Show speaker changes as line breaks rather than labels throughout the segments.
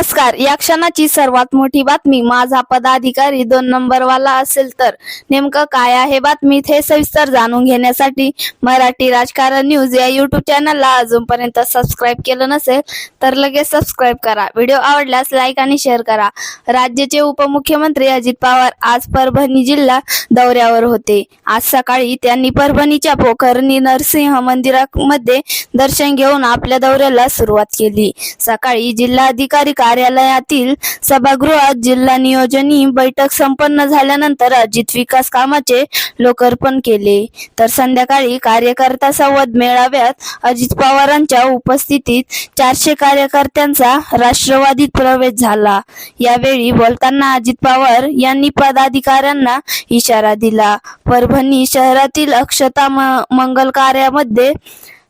नमस्कार. या क्षणाची सर्वात मोठी बातमी माझा पदाधिकारी दोन नंबर वाला असेल तर. नेमकं काय आहे बातमीत हे सविस्तर जाणून घेण्यासाठी मराठी राजकारण न्यूज या युट्यूब चॅनलला अजूनपर्यंत सबस्क्राईब केलं नसेल तर लगेच सबस्क्राईब करा. व्हिडिओ आवडल्यास लाईक आणि शेअर करा. राज्याचे उपमुख्यमंत्री अजित पवार आज परभणी जिल्हा दौऱ्यावर होते. आज सकाळी त्यांनी परभणीच्या पोखरणी नरसिंह मंदिरामध्ये दर्शन घेऊन आपल्या दौऱ्याला सुरुवात केली. सकाळी जिल्हाधिकारी कार्यालयातील सभागृहात जिल्हा नियोजनी बैठक संपन्न झाल्यानंतर अजित विकास कामाचे लोकार्पण केले. तर संध्याकाळी कार्यकर्ता संवाद मेळाव्यात अजित पवारांच्या उपस्थितीत चारशे कार्यकर्त्यांचा राष्ट्रवादीत प्रवेश झाला. यावेळी बोलताना अजित पवार यांनी पदाधिकाऱ्यांना इशारा दिला. परभणी शहरातील अक्षता मंगल कार्यामध्ये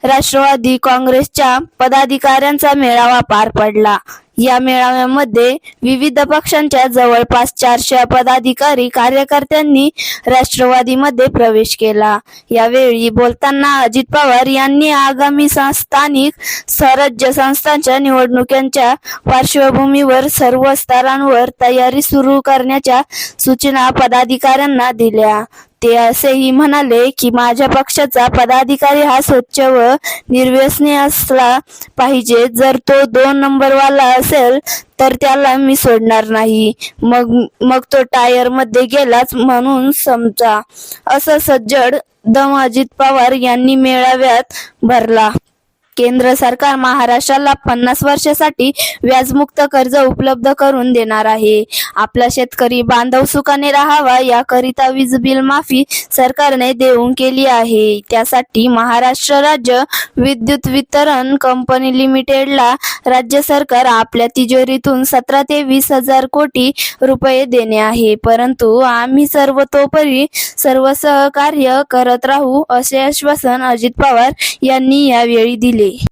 राष्ट्रवादी काँग्रेसच्या पदाधिकाऱ्यांचा मेळावा पार पडला. या मेळाव्यामध्ये विविध पक्षांच्या जवळपास चारशे पदाधिकारी कार्यकर्त्यांनी राष्ट्रवादीमध्ये प्रवेश केला. यावेळी बोलताना अजित पवार यांनी आगामी स्थानिक स्वराज्य संस्थांच्या निवडणुकांच्या पार्श्वभूमीवर सर्व स्तरांवर तयारी सुरू करण्याच्या सूचना पदाधिकाऱ्यांना दिल्या. ते असेही म्हणाले की माझ्या पक्षाचा पदाधिकारी हा स्वच्छ व निर्व्यसनी असला पाहिजे. जर तो दोन नंबरवाला असेल तर त्याला मी सोडणार नाही. मग मग तो टायरमध्ये गेलाच म्हणून समजा. असं सज्जड दम अजित पवार यांनी मेळाव्यात भरला. केंद्र सरकार महाराष्ट्राला पन्नास वर्षासाठी व्याजमुक्त कर्ज उपलब्ध करून देणार आहे. आपला शेतकरी बांधव सुखाने राहावा याकरिता वीज बिल माफी सरकारने देऊन केली आहे. त्यासाठी महाराष्ट्र राज्य विद्युत वितरण कंपनी लिमिटेडला राज्य सरकार आपल्या तिजोरीतून सतरा ते वीस हजार कोटी रुपये देणे आहे. परंतु आम्ही सर्वतोपरी सर्व सहकार्य करत राहू असे आश्वासन अजित पवार यांनी यावेळी दिले. sendiri